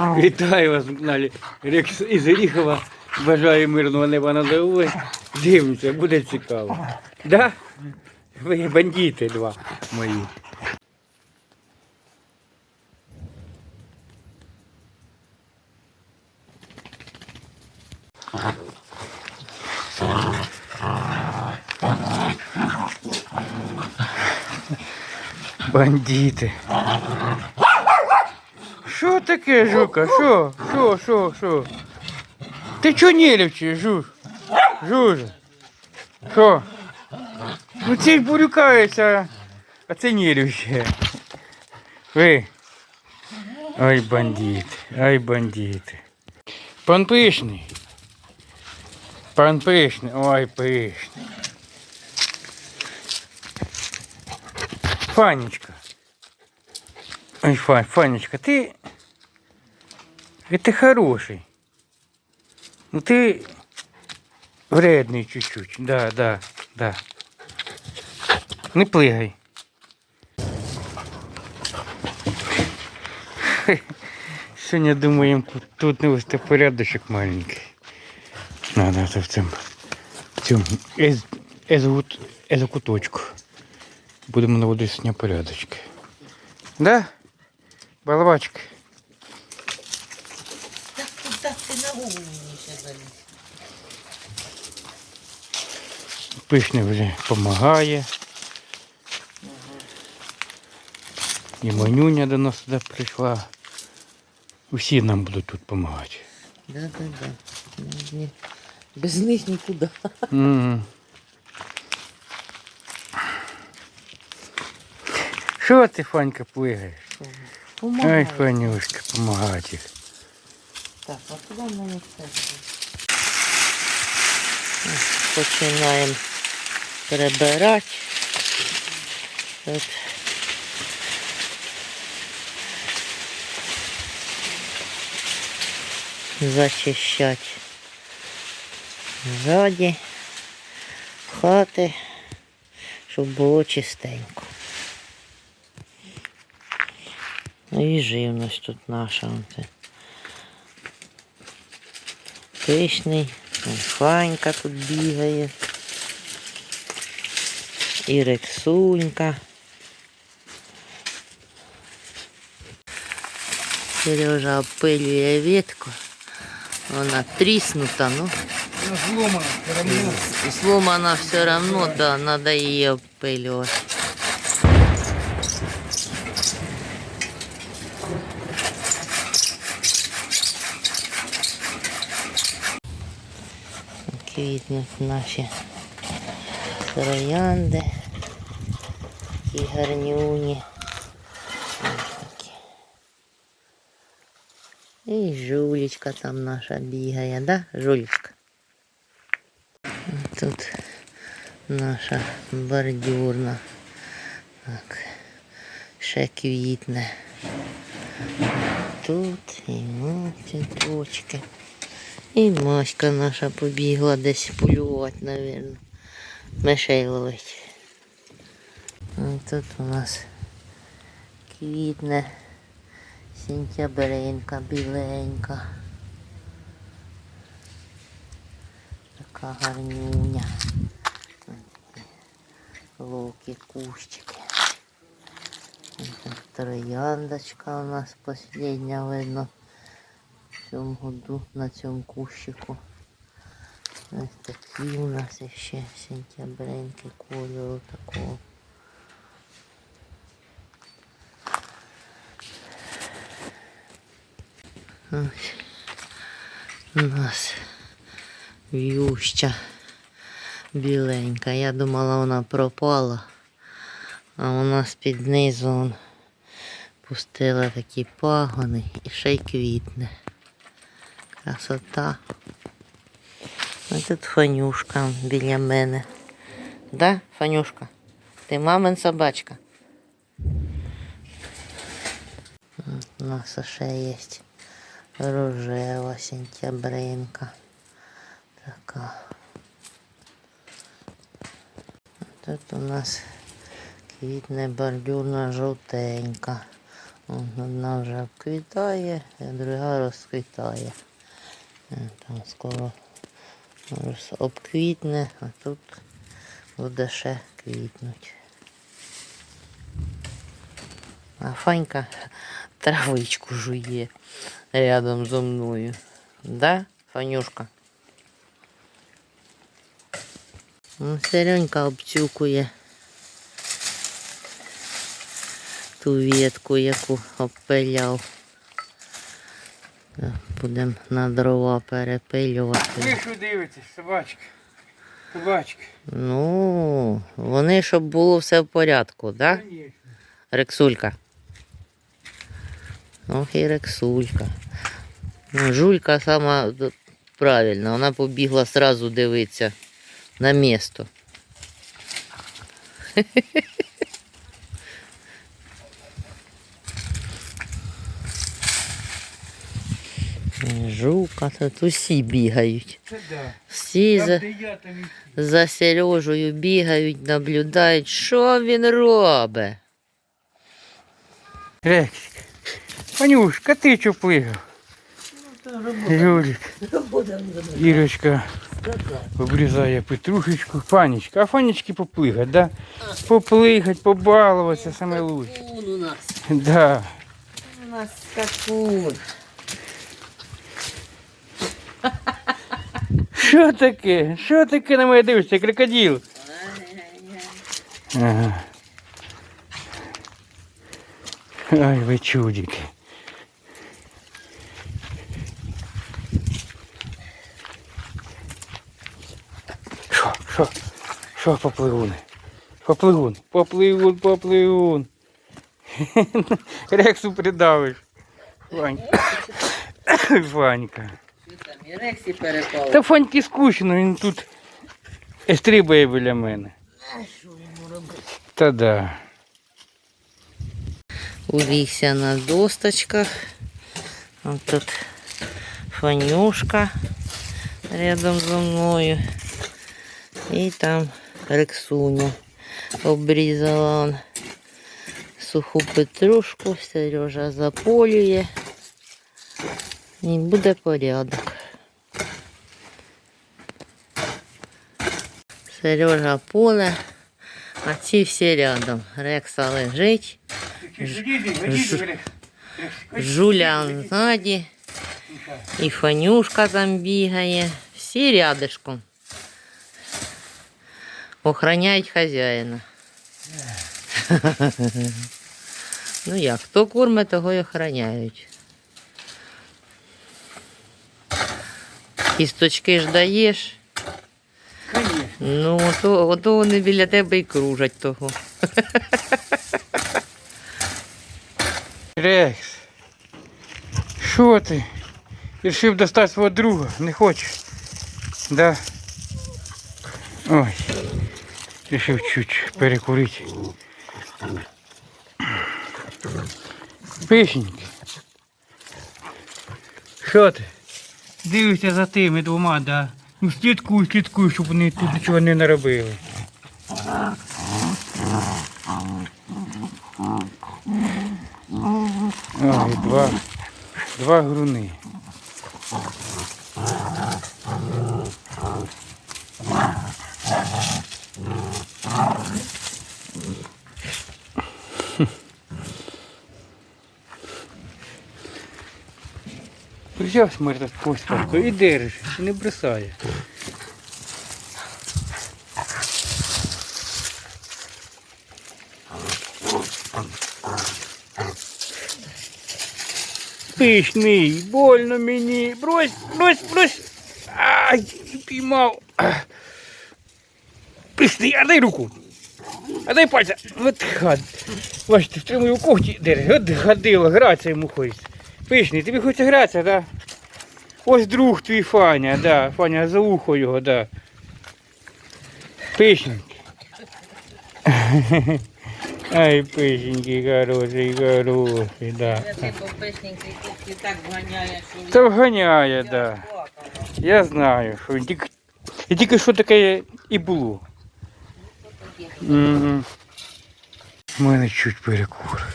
Вітаю вас на каналі Рекс із Оріхова. Бажаю мирного неба над головою. Дивимося, буде цікаво. Да? Ви бандити два мої. Бандити. Що таке, Жука? Що? Що, що, що? Ти чого нервничаєш, Жуж? Жужа? Що? Ну ці ж бурюкаються, а це нервничає. Ви. Ай, бандит, ай, бандити. Пан пишний. Пан пишний, ой, пишний. Фанечка. Ой, Фань, Фанечка, ты... Это хороший. Ну ты вредный чуть-чуть. Да, да, да. Не плигай. Сегодня думаем, тут, тут навести порядочок маленький. Надо это в цьому, в цьому ез, езгут, езокуточку. Будемо наводити сьогодні порядочки. Да? Балабачка. Так куда ти на голову мені ще заліз? Пишний вже допомагає. І Манюня до нас сюди прийшла. Усі нам будуть тут допомагати. Да, да, да. Без них нікуди. Мгм. Що ти, Фанька, плигаєш? Ай, Помагай. Фанюшка, помагати. Так, а куди мені це? Починаємо перебирати. От. Зачищати ззаді хати, щоб було чистенько. Ну і живність тут наша. Оце. Пишний, он Фанька тут бігає. І Рексунька. Сережа опилює ветку. Вона тріснута, ну. Зломана, Сломана все равно, да, надо її опилювати. Квітнуть наші троянди. Такі гарнюні. І жулечка там наша бігає, да, жулечка? Тут наша бордюрна. Так. Ще квітне. Тут і ну, цвіточки. І Маська наша побігла десь полювати, мабуть. Мишей ловить. А тут у нас квітне сентябринка біленька. Така гарнюня. Луки, кущики. Трояндочка у нас последня видно цьому году на цьому кущику. Ось такі у нас ще сентябринки кольору такого. Ось у нас в'юща біленька. Я думала, вона пропала. А у нас під низом пустила такі пагони і ще й квітне. Красота. А тут Фанюшка біля мене. Да, Фанюшка? Ти мамин собачка. У нас ще є рожева сентябринка. Така. Тут у нас квітне бордюрна жовтенька. Одна вже обквітає, а друга розквітає. Там скоро обквітне, а тут буде ще квітнуть. А Фанька травичку жує рядом зо мною. Да, Фанюшка? Ну, Серенька обцюкує ту ветку, яку обпиляв. Будемо на дрова перепилювати. Ви що дивитесь, собачки? Собачки. Ну, вони, щоб було все в порядку, так? Да? Конечно. Рексулька. Ох і Рексулька. Ну, Жулька сама правильна, вона побігла сразу дивитися на місто. Жука, тут усі бігають. Всі за, за Сережею бігають, наблюдають, що він робить. Рексик. Панюшка, ти чого плигав? Юлік. Ірочка обрізає петрушечку. Фанечка, а фанечки поплигать, да? Поплигать, побалуватися саме лучше. у нас. Да. У нас скакун. Що таке? Що таке на мене дивишся, крокодил? Ага. Ай, ви чудики. Що, що, що попливуни? Попливун, попливун, попливун. Рексу придавиш. Ванька. Ванька. Що там, і Рексі перепав. Та Фаньки скучно, він тут стрибає біля мене. А що йому робити? Та да. Улігся на досточках. Ось тут фанюшка рядом зі мною. І там Рексуня обрізала он суху петрушку, Сережа заполює. І буде порядок. Сережа поле, а ці всі рядом. Рекса лежить. Жуля ззаді, і Фанюшка там бігає. Всі рядишком. Охраняють хазяїна. Ну як, хто курме, того й охраняють. Кісточки ж даєш. Ну ото, ото вони біля тебе і кружать того. Рекс. Що ти? Рішив достати свого друга, не хочеш? Да? Ой. Рішив чуть перекурити. Пишеньки. Що ти? Дивишся за тими двома, да. Ну слідкую, слідкую, щоб вони тут нічого не наробили. Ой, два, два груни. Взяв смерть постарку і держиш, і не бросає. Пишний, больно мені. Брось, брось, брось. Ай, піймав. Пишний, а дай руку. А дай пальця. От гад. Бачите, втримую когті держи. От гадило, гратися йому хочеться. Пишний, тобі хочеться гратися, так? Да? Ось друг твій Фаня, да. Фаня за ухо його, да. Пишненький. Ай, пишенький, хороший, хороший, да. і так вганяє, що Та вганяє, да. Я знаю, що він тільки, і тільки що таке і було. Угу. У мене чуть перекур.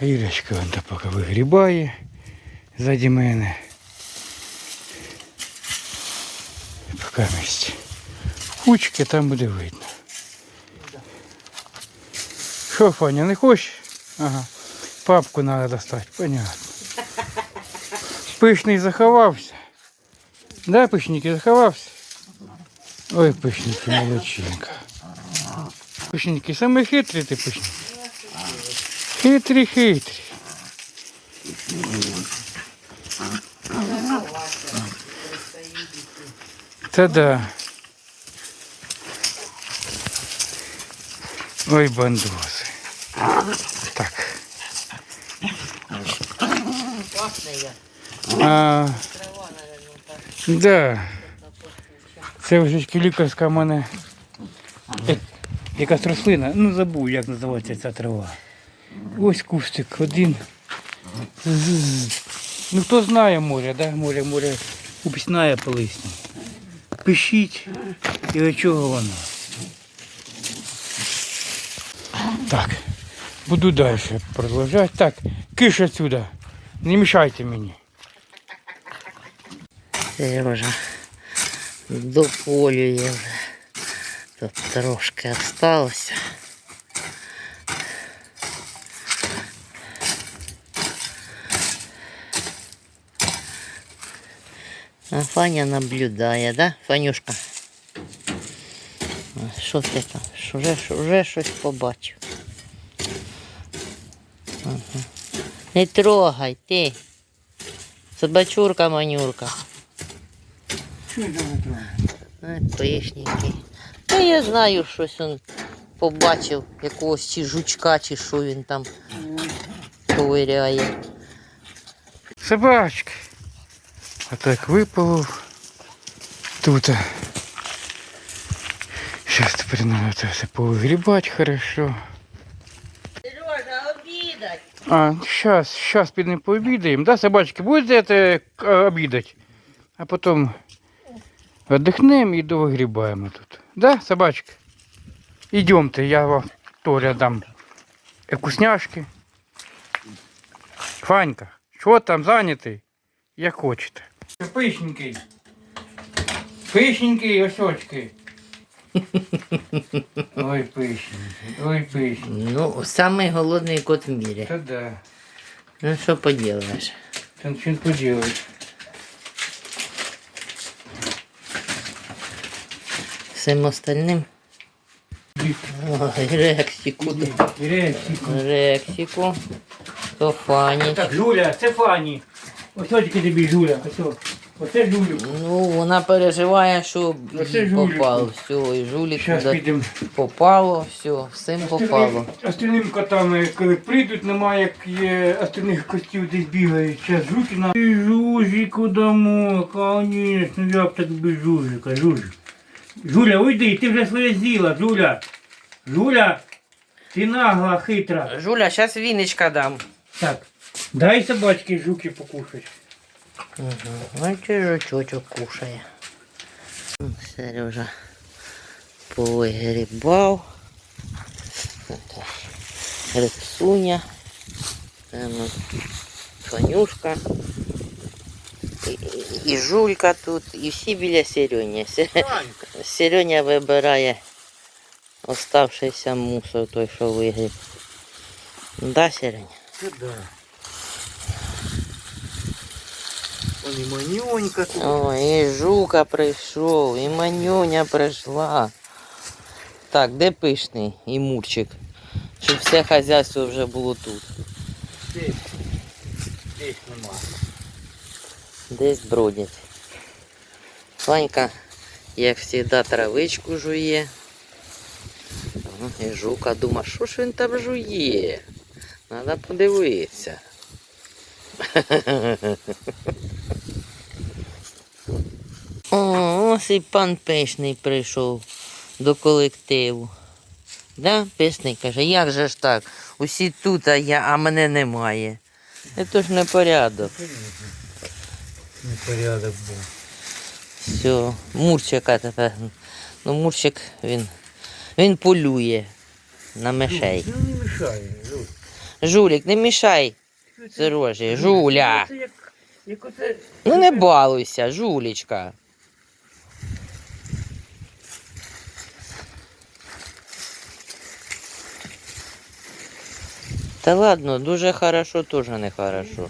А Ірочка вон та поки вигрібає Ззаді мене. Поки місць. Кучки там буде видно. Що, Фаня, не хочеш? Ага. Папку треба достати, понятно. Пишний заховався. Да, пишники заховався? Ой, пишники, молодчинка. Пишники, саме хитрі ти пишники. Хитрі, хитрі. Та да. Ой, бандози. Так. А, да. Це вже лікарська в мене. е, Якась рослина. Ну забув, як називається ця трава. Ось кустик один. Ну хто знає море, да? Море, море упіснає по листю. Пишіть і до чого воно. Так, буду далі продовжувати. Так, киш отсюда. Не мішайте мені. Сережа дополює вже. Тут трошки осталося. А Фаня наблюдає, да, Фанюшка? Що ти там? Вже, вже щось побачив. Ага. Не трогай ти. Собачурка манюрка. Що це за трава? Та я знаю, щось він побачив, якогось чи жучка, чи що він там ковиряє. Собачки. А так випало тут. Сейчас тепер треба це все повигрібати хорошо. Сережа, обідать. А, сейчас, сейчас підемо пообідаємо. Да, собачки, будете це е, обідати? А потім віддихнемо і довигрібаємо тут. Да, собачки? Ідемте, я вам Толя дам е, вкусняшки. Фанька, що там зайнятий? Як хочете. Пишненький. Пишненький осочки. Ой, пишненький, ой, пишненький. Ну, самий голодний кот в мірі. Та да. Ну поділаєш? Ты ничего не поделаешь. Всім остальним. Ой, Рексіку. Рексику. Рексіку. То Фані. Так, Жуля, це Фані. Ось тільки тобі Жуля. Ось. Оце Жулю. Ну, вона переживає, що Оце попало. Все, і туди підемо. попало, все, всім попало. Остальним котам, коли прийдуть, немає як є остальних котів десь бігають. Зараз Жукіна. І Жужіку дамо, конечно, як так без Жужика, Жужик. Жуля, уйди, ти вже своє з'їла, Жуля. Жуля, ти нагла, хитра. Жуля, зараз віночка дам. Так, дай собачки жуки покушать. Угу. Ой, чи жучочок кушає. Сережа повигрібав. Репсуня. Ем, Фанюшка. І, і- і жулька тут, і всі біля Серені. Сереня вибирає оставшийся мусор, той, що вигріб. Да, Сереня? Це да. Он і манюнька тут. Ой, і жука прийшов, і манюня прийшла. Так, де пишний і мурчик? Щоб все хазяйство вже було тут. Десь. Десь нема. Десь бродять. Ванька, як завжди, травичку жує. О, І жука думає, що ж він там жує? Треба подивитися. О, ось і пан пишний прийшов до колективу. Да, писний каже, як же ж так? Усі тут, а я, а мене немає. Це ж не порядок. Непорядок був. Все, Мурчика тепер. Ну, Мурчик він, він полює на мишей. Ну не мішає. Жук. Жулік, не мішай Сережі, Жуля. Це як, як оце... Ну не балуйся, жулічка. Та ладно, дуже хорошо, теж не хорошо.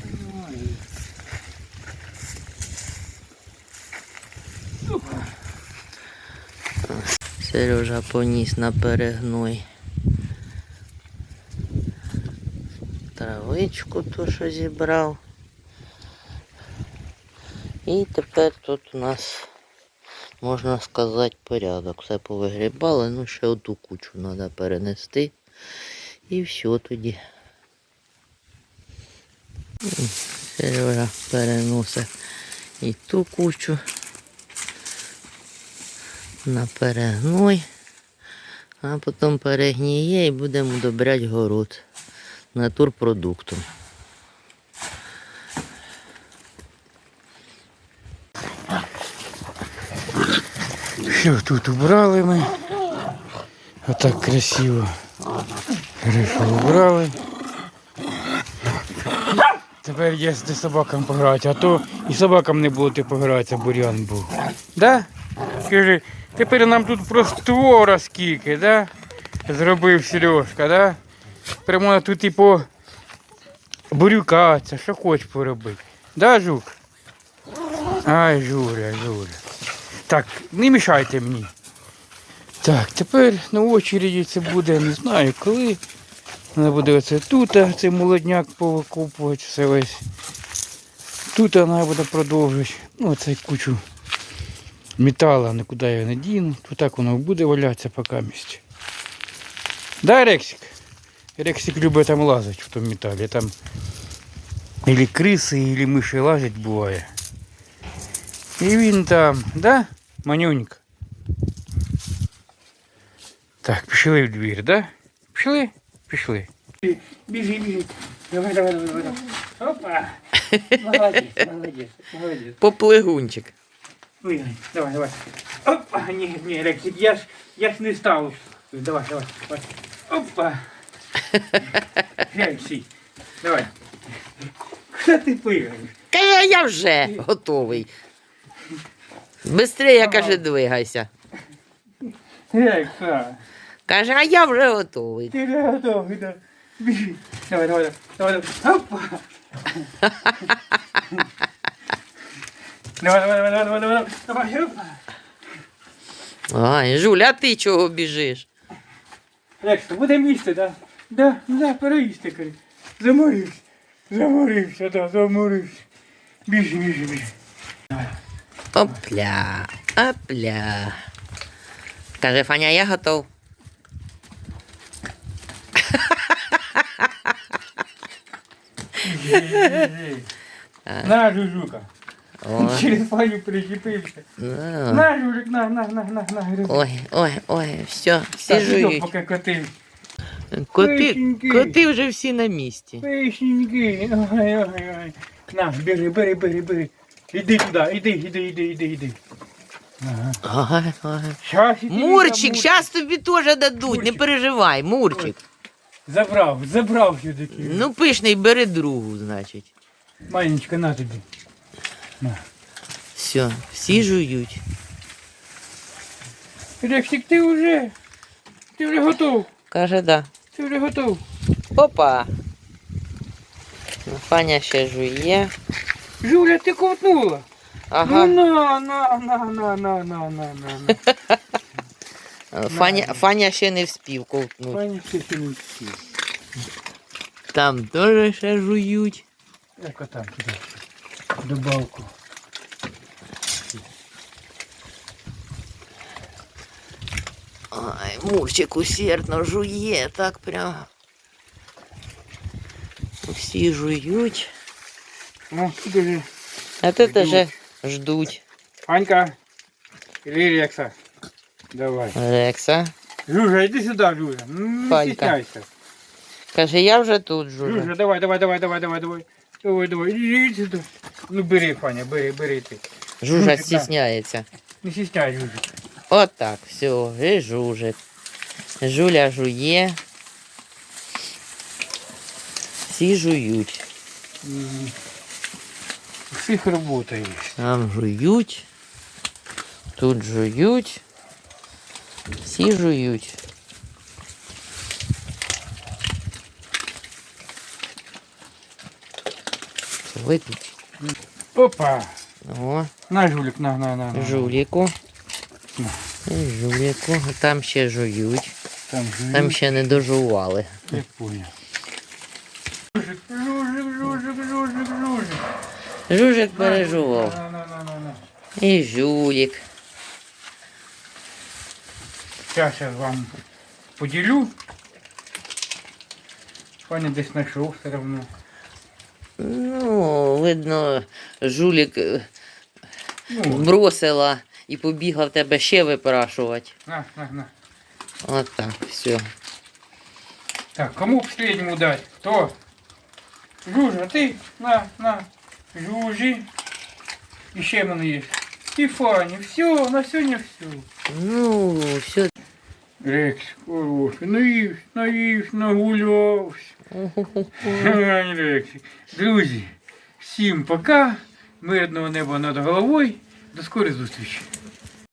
Сережа поніс на перегной. Травичку ту, що зібрав. І тепер тут у нас, можна сказати, порядок. Все повигрібали, ну ще оту кучу треба перенести. І все тоді. Сережа переносить і ту кучу на перегной, а потім перегніє і будемо удобряти город натурпродуктом. Все, тут убрали ми. Отак красиво. Гришу убрали. Тепер є де собакам пограти, а то і собакам не було де погратися, бурян був. Да? Скажи, тепер нам тут простора скільки, да? Зробив Сережка, да? Можна тут і по бурюкатися, що хочеш поробити. Да, жук? Ай, Жуля, Жуля. Так, не мішайте мені. Так, тепер на очереді це буде, не знаю коли. Вона буде оце тут, цей молодняк повикопувати все весь. Тут вона буде продовжувати. Ну, оце кучу металу, нікуди я не діну. Тут так воно буде валятися поки місці. Да, Рексик? Рексик любить там лазити в тому металі. Там ілі криси, ілі миші лазять буває. І він там, да? Манюнька. Так, пішли в двір, да? Пішли? Пішли. Біжи, біжи. Давай, давай, давай, давай. Опа. Молодець, молодець, молодець. Поплигунчик. Ой, давай, давай. Опа, ні, ні, Рексик, я ж, я ж не став. Давай, давай, давай. Опа. Рексик, давай. Куди ти пигаєш? Каже, я вже готовий. Бистрее, каже, двигайся. Рекса. Каже, а я вже готовий. Ти не готовий, да. Давай, давай, давай, давай. Опа. Давай, давай, давай, давай, давай, давай, давай, опа. Ай, Жуля, а ти чого біжиш? Рекса, буде місце, да? Да, да, переїсти, каже. Заморився. Заморився, да, заморився. Біжи, біжи, біжи. Опля, опля. Каже, Фаня, я готов. Біжи. На, жужука. Причепився. ну. На, жужик, на, на, на, на, на. Ой, ой, ой, все, всі жують. поки коти. Коти, Пишеньки. коти вже всі на місці. Пишеньки. Ой, ой, ой. На, бери, бери, бери, бери. Іди туди, іди, іди, іди, іди, іди. Ага. Ой, ой. Щас і тобі Мурчик, зараз тобі теж дадуть, не переживай, Мурчик. Забрав, забрав все-таки. Ну пишний, бери другу, значить. Манечка, на тобі. Все, всі жують. Рексик, ти вже, ти вже готов. Каже, да. Ти вже готов. Опа. Фаня ще жує. Жуля, ти ковтнула. Ага. Ну на, на, на, на, на, на, на, на. Фаня, Фаня ще не вспів ковтнути. Пані все ще не всі. Там теж ще жують. Як отам туди. Добавку. Ай, Мурчик усердно жує, так прям. Всі жують, Ну, туди же. а тут вже ждуть. Анька. Или Рекса. Давай. Рекса. Жужа, иди сюда, Жужа. Ну, Не Фанька. стесняйся. Каже, я вже тут жужу. Жужа, давай, давай, давай, давай, давай, давай. Давай, давай, иди, иди сюда. Ну бери, Фаня, бери, бери ти. Жужа Жужик, да. стісняється. Не стесняй, Жужа. От так, все, і жужить. Жуля жує. Всі жують. М. У всіх робота є. Там жують. Тут жують. Всі жують. Це видно? Опа! О, На, жулік, на, на, на. на. жуліку. На. І жуліку. Там ще жують. Там жулік. Там ще не дожували. Я понял. Жужик, жужик, жужик, жужик, жужик. Жужик пережував. На, на, на, на, на. І жулік. Зараз я вам поділю. Пані десь знайшов все одно. Ну, видно, жулік е, Ну, бросила і побігла в тебе ще випрашувати. на, на, на. От так, все. Так, кому последнему дать? Кто? Жужа, ти? На, на. Жужі. І ще в мене є. Стефані, все, на сьогодні все. Ну, все. Рекс, хороший, наївся, наївся, нагулювався. Друзі, всім пока. Мирного неба над головою. До скорої зустрічі.